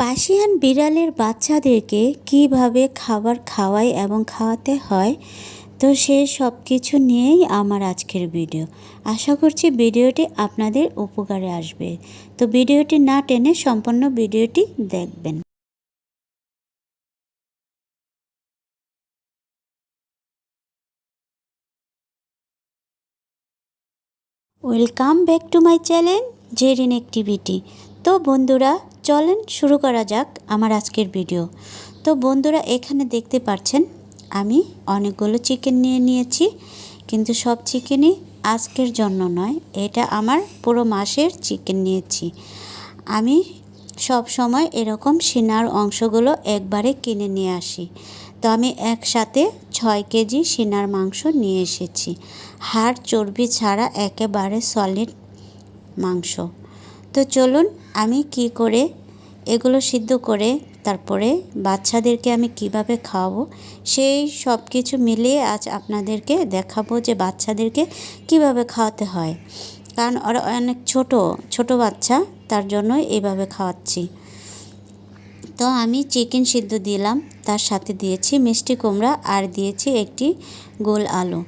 Persian বিড়ালের বাচ্চাদেরকে কীভাবে খাবার খাওয়াই এবং খাওয়াতে হয়, তো সে সব কিছু নিয়েই আমার আজকের ভিডিও। আশা করছি ভিডিওটি আপনাদের উপকারে আসবে। তো ভিডিওটি না টেনে সম্পূর্ণ ভিডিওটি দেখবেন। Welcome back to my channel Zerin activity. তো বন্ধুরা, চলেন শুরু করা যাক আমার আজকের ভিডিও। তো বন্ধুরা, এখানে দেখতে পাচ্ছেন, আমি অনেকগুলো চিকেন নিয়ে নিয়েছি। কিন্তু সব চিকেনই আজকের জন্য নয়, এটা আমার পুরো মাসের চিকেন নিয়েছি। আমি সব সময় এরকম সিনার অংশগুলো একবারে কিনে নিয়ে আসি। তো আমি একসাথে ছয় কেজি সিনার মাংস নিয়ে এসেছি। হাড় চর্বি ছাড়া একেবারে সলিড মাংস। তো চলুন আমি কি করে এগুলো সিদ্ধ করে তারপরে বাচ্চাদেরকে আমি কীভাবে খাওয়াবো, সেই সব কিছু মিলিয়ে আজ আপনাদেরকে দেখাবো যে বাচ্চাদেরকে কীভাবে খাওয়াতে হয়। কারণ ওরা অনেক ছোট ছোট বাচ্চা, তার জন্য এইভাবে খাওয়াচ্ছি। তো আমি চিকেন সিদ্ধ দিলাম, তার সাথে দিয়েছি মিষ্টি কুমড়া আর দিয়েছি একটি গোল আলু।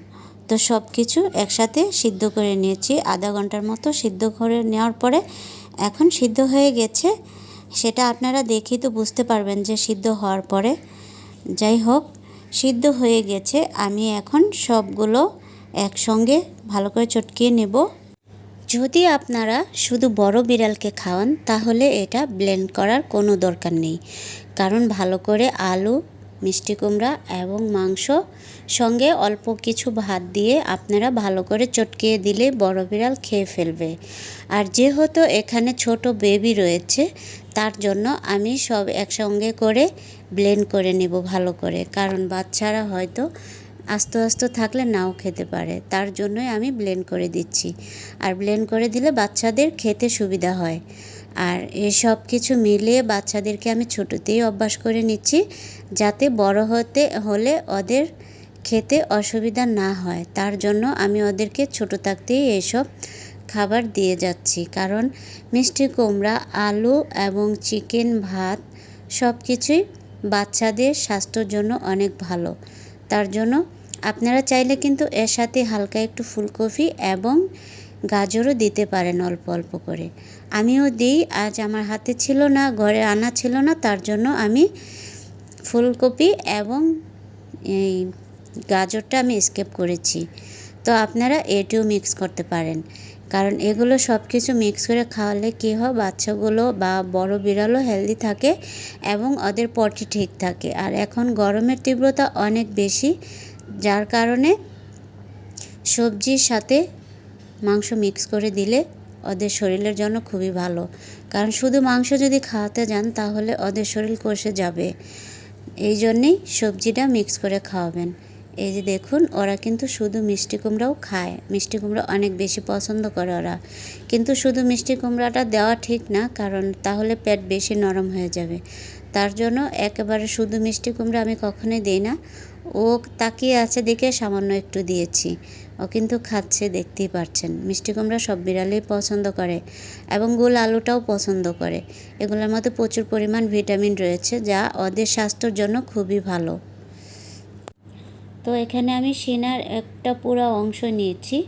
তো সব কিছু একসাথে সিদ্ধ করে নিয়েছি, আধা ঘণ্টার মতো সিদ্ধ করে নেওয়ার পরে এখন সিদ্ধ হয়ে গেছে। সেটা আপনারা দেখেই তো বুঝতে পারবেন যে সিদ্ধ হওয়ার পরে। যাই হোক, সিদ্ধ হয়ে গেছে। আমি এখন সবগুলো একসঙ্গে ভালো করে চটকিয়ে নেব। যদি আপনারা শুধু বড় বিড়ালকে খাওয়ান, তাহলে এটা ব্লেন্ড করার কোনো দরকার নেই। কারণ ভালো করে আলু মিষ্টি কুমড়া এবং মাংস সঙ্গে অল্প কিছু ভাত দিয়ে আপনারা ভালো করে চটকিয়ে দিলে বড় বিড়াল খেয়ে ফেলবে। আর যেহেতু এখানে ছোট বেবি রয়েছে, তার জন্য আমি সব একসঙ্গে করে ব্লেন্ড করে নেব ভালো করে। কারণ বাচ্চারা হয়তো আস্তে আস্তে থাকলে নাও খেতে পারে, তার জন্যই আমি ব্লেন্ড করে দিচ্ছি। আর ব্লেন্ড করে দিলে বাচ্চাদের খেতে সুবিধা হয়। আর এসব কিছু মিলিয়ে বাচ্চাদেরকে আমি ছোটোতেই অভ্যাস করে নিচ্ছি যাতে বড় হতে, হলে ওদের খেতে অসুবিধা না হয়। তার জন্য আমি ওদেরকে ছোটো থাকতেই এসব খাবার দিয়ে যাচ্ছি। কারণ মিষ্টি কুমড়া, আলু এবং চিকেন ভাত সব কিছুই বাচ্চাদের স্বাস্থ্যর জন্য অনেক ভালো। তার জন্য আপনারা চাইলে কিন্তু এর সাথে হালকা একটু ফুলকপি এবং গাজরও দিতে পারেন অল্প অল্প করে। আমিও দিই, আজ আমার হাতে ছিল না, ঘরে আনা ছিল না, তার জন্য আমি ফুলকপি এবং এই গাজরটা আমি স্কেপ করেছি। তো আপনারা এটিও মিক্স করতে পারেন। কারণ এগুলো সব কিছু মিক্স করে খাওয়ালে কী হয়, বাচ্চাগুলো বা বড় বিড়ালও হেলদি থাকে এবং ওদের পটি ঠিক থাকে। আর এখন গরমের তীব্রতা অনেক বেশি, যার কারণে সবজির সাথে মাংস মিক্স করে দিলে ওদের শরীরের জন্য খুবই ভালো। কারণ শুধু মাংস যদি খাওয়াতে যান, তাহলে ওদের শরীর কষে যাবে। এই জন্যেই সবজিটা মিক্স করে খাওয়াবেন। এই যে দেখুন, ওরা কিন্তু শুধু মিষ্টি কুমড়াও খায়। মিষ্টি কুমড়া অনেক বেশি পছন্দ করে ওরা। কিন্তু শুধু মিষ্টি কুমড়াটা দেওয়া ঠিক না, কারণ তাহলে পেট বেশি নরম হয়ে যাবে। তার জন্য একেবারে শুধু মিষ্টি কুমড়া আমি কখনোই দিই না। ও তাকিয়ে আছে দেখে সামান্য একটু দিয়েছি। ও কিন্তু খাচ্ছে, দেখতেই পাচ্ছেন মিষ্টি কুমড়া সব বিড়ালেই পছন্দ করে এবং গোল আলুটাও পছন্দ করে। এগুলোর মধ্যে প্রচুর পরিমাণ ভিটামিন রয়েছে, যা ওদের স্বাস্থ্যর জন্য খুবই ভালো। তো এখানে আমি সিনার একটা পুরো অংশ নিয়েছি।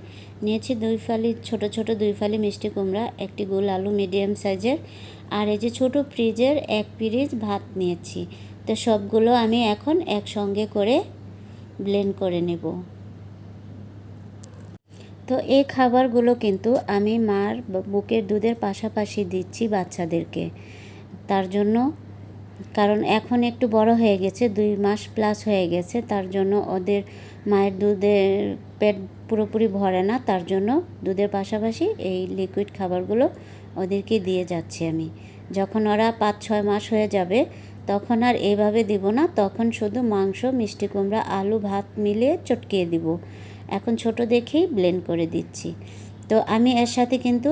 নিয়েছি দুই ফালি, ছোট ছোট দুই ফালি মিষ্টি কুমড়া, একটি গোল আলু মিডিয়াম সাইজের। আর এই যে ছোট ফ্রিজের এক পিরিজ ভাত নিয়েছি। তো সবগুলো আমি এখন একসঙ্গে করে ব্লেন্ড করে নেব। তো এই খাবারগুলো কিন্তু আমি মার বুকের দুধের পাশাপাশি দিচ্ছি বাচ্চাদেরকে। তার জন্য, কারণ এখন একটু বড় হয়ে গেছে, দুই মাস প্লাস হয়ে গেছে, তার জন্য ওদের মায়ের দুধের পেট পুরোপুরি ভরে না, তার জন্য দুধের পাশাপাশি এই লিকুইড খাবারগুলো ওদেরকে দিয়ে যাচ্ছি আমি। যখন ওরা পাঁচ, ছয় মাস হয়ে যাবে, তখন আর এইভাবে দিব না, তখন শুধু মাংস, মিষ্টি কুমড়া, আলু, ভাত মিলিয়ে চটকিয়ে দিব। এখন ছোট দেখেই ব্লেন্ড করে দিচ্ছি। তো আমি এর সাথে কিন্তু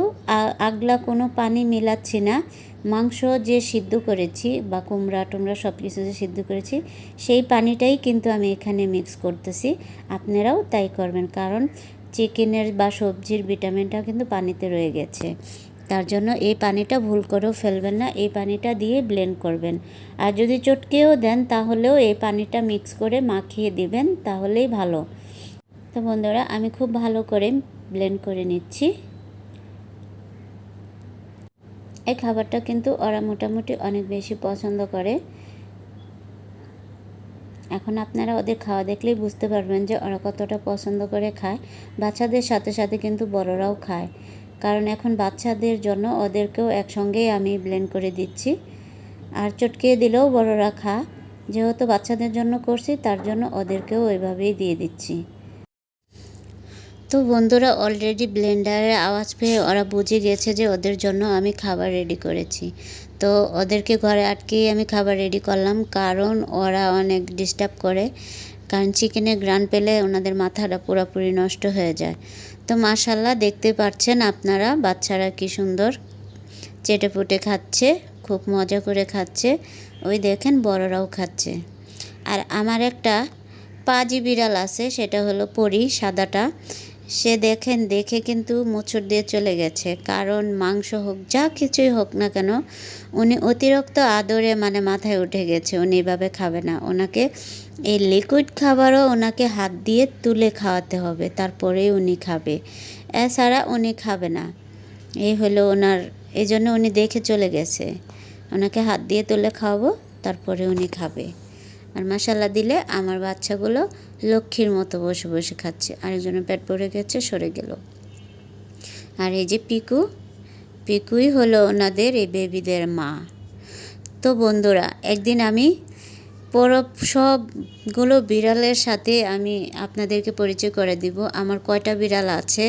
আগলা কোনো পানি মেলাচ্ছি না। মাংস যে সিদ্ধ করেছি বা কুমড়া টুমড়া সব কিছু যে সিদ্ধ করেছি, সেই পানিটাই কিন্তু আমি এখানে মিক্স করতেছি। আপনারাও তাই করবেন, কারণ চিকেনের বা সবজির ভিটামিনটা কিন্তু পানিতে রয়ে গেছে। তার জন্য এই পানিটা ভুল করেও ফেলবেন না, এই পানিটা দিয়ে ব্লেন্ড করবেন। আর যদি চটকেও দেন, তাহলেও এই পানিটা মিক্স করে মাখিয়ে দিবেন, তাহলেই ভালো। তো বন্ধুরা, আমি খুব ভালো করে ব্লেন্ড করে নিচ্ছি। এই খাবারটা কিন্তু ওরা মোটামুটি অনেক বেশি পছন্দ করে। এখন আপনারা ওদের খাওয়া দেখলেই বুঝতে পারবেন যে ওরা কতটা পছন্দ করে খায়। বাচ্চাদের সাথে সাথে কিন্তু বড়রাও খায়। কারণ এখন বাচ্চাদের জন্য ওদেরকেও একসঙ্গেই আমি ব্লেন্ড করে দিচ্ছি। আর চটকে দিলেও বড়রা খা। যেহেতু বাচ্চাদের জন্য করছি, তার জন্য ওদেরকেও ওইভাবেই দিয়ে দিচ্ছি। তো বন্ধুরা অলরেডি ব্লেন্ডারের আওয়াজ পেয়ে ওরা বুঝে গেছে যে ওদের জন্য আমি খাবার রেডি করেছি। তো ওদেরকে ঘরে আটকেই আমি খাবার রেডি করলাম, কারণ ওরা অনেক ডিস্টার্ব করে। কারণ চিকেনে গ্রান পেলে ওনাদের মাথাটা পুরোপুরি নষ্ট হয়ে যায়। তো মাশাল্লাহ দেখতে পাচ্ছেন আপনারা বাচ্চারা কি সুন্দর চেটে পুটে খাচ্ছে, খুব মজা করে খাচ্ছে। ওই দেখেন বড়রাও খাচ্ছে। আর আমার একটা পাজি বিড়াল আছে, সেটা হলো পরি, সাদাটা। সে দেখেন, দেখে কিন্তু মোচড় দিয়ে চলে গেছে। কারণ মাংস হোক, যা কিছুই হোক না কেন, উনি অতিরিক্ত আদরে মানে মাথায় উঠে গেছে। উনি এভাবে খাবে না। ওনাকে এই লিকুইড খাবারও ওনাকে হাত দিয়ে তুলে খাওয়াতে হবে। তারপরেই উনি খাবে। এছাড়া উনি খাবে না। এই হলো ওনার, এই জন্য উনি দেখে চলে গেছে। ওনাকে হাত দিয়ে তুলে খাওয়াবো, তারপরে উনি খাবে। আর মশালা দিলে আমার বাচ্চাগুলো লক্ষ্মীর মতো বসে বসে খাচ্ছে। আরেকজনের পেট পড়ে গেছে, সরে গেল। আর এই যে পিকু, পিকুই হলো ওনাদের এই বেবিদের মা। তো বন্ধুরা, একদিন আমি পুরো সবগুলো বিড়ালের সাথে আমি আপনাদেরকে পরিচয় করে দিব। আমার কয়টা বিড়াল আছে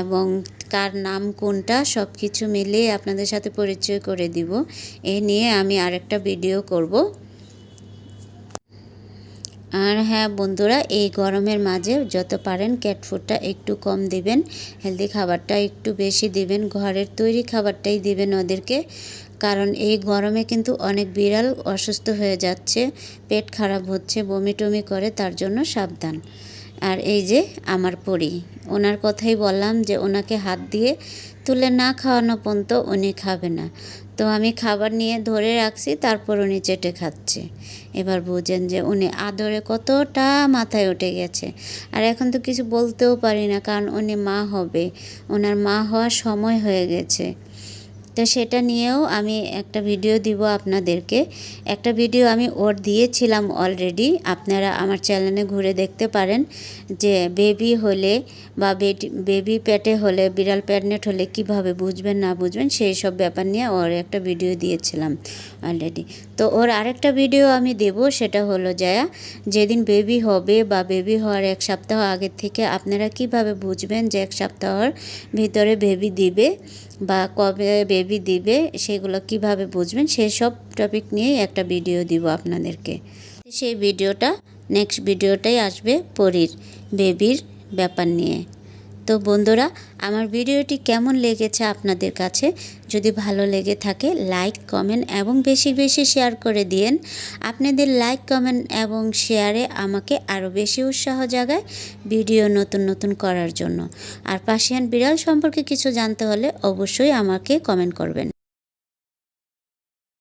এবং কার নাম কোনটা সব কিছু মিলিয়ে আপনাদের সাথে পরিচয় করে দিব। এ নিয়ে আমি আরেকটা ভিডিও করব। আর হ্যাঁ বন্ধুরা, এই গরমের মাঝে যত পারেন ক্যাটফুডটা একটু কম দিবেন। হেলদি খাবারটা একটু বেশি দিবেন। ঘরের তৈরি খাবারটাই দিবেন ওদেরকে। কারণ এই গরমে কিন্তু অনেক বিড়াল অসুস্থ হয়ে যাচ্ছে, পেট খারাপ হচ্ছে, বমি টমি করে, তার জন্য সাবধান। আর এই যে আমার পরি। ওনার কথাই বললাম যে ওনাকে হাত দিয়ে তুলে না খাওয়ানো পর্যন্ত উনি খাবে না। তো আমি খাবার নিয়ে ধরে রাখছি, তারপর উনি চেটে খাচ্ছে। এবার বুঝেন যে উনি আদরে কতটা মাথায় উঠে গেছে। আর এখন তো কিছু বলতেও পারি না, কারণ উনি মা হবে। ওনার মা হওয়ার সময় হয়ে গেছে। তো সেটা নিয়েও আমি একটা ভিডিও দিব আপনাদেরকে। একটা ভিডিও আমি ওর দিয়েছিলাম অলরেডি আপনারা আমার চ্যানেলে ঘুরে দেখতে পারেন যে বেবি হলে বা বেবি প্যাটে হলে, বিড়াল প্যাডনেট হলে কীভাবে বুঝবেন, না বুঝবেন, সেই সব ব্যাপার নিয়ে ওর একটা ভিডিও দিয়েছিলাম অলরেডি তো ওর আরেকটা ভিডিও আমি দেব, সেটা হলো যায়া যেদিন বেবি হবে বা বেবি হওয়ার এক সপ্তাহ আগের থেকে আপনারা কীভাবে বুঝবেন যে এক সপ্তাহর ভিতরে বেবি দিবে? বা কবে বেবি দিবে, সেগুলো কীভাবে বুঝবেন, সেই সব টপিক নিয়ে একটা ভিডিও দিব আপনাদেরকে। সেই ভিডিওটা নেক্সট ভিডিওটাই আসবে পরীর বেবির ব্যাপার নিয়ে। তো বন্ধুরা, আমার ভিডিওটি কেমন লেগেছে আপনাদের কাছে? যদি ভালো লেগে থাকে, লাইক, কমেন্ট এবং বেশি বেশি শেয়ার করে দিয়েন। আপনাদের লাইক, কমেন্ট এবং শেয়ারে আমাকে আরও বেশি উৎসাহ জাগায় ভিডিও নতুন নতুন করার জন্য। আর পাশিয়ান বিড়াল সম্পর্কে কিছু জানতে হলে অবশ্যই আমাকে কমেন্ট করবেন।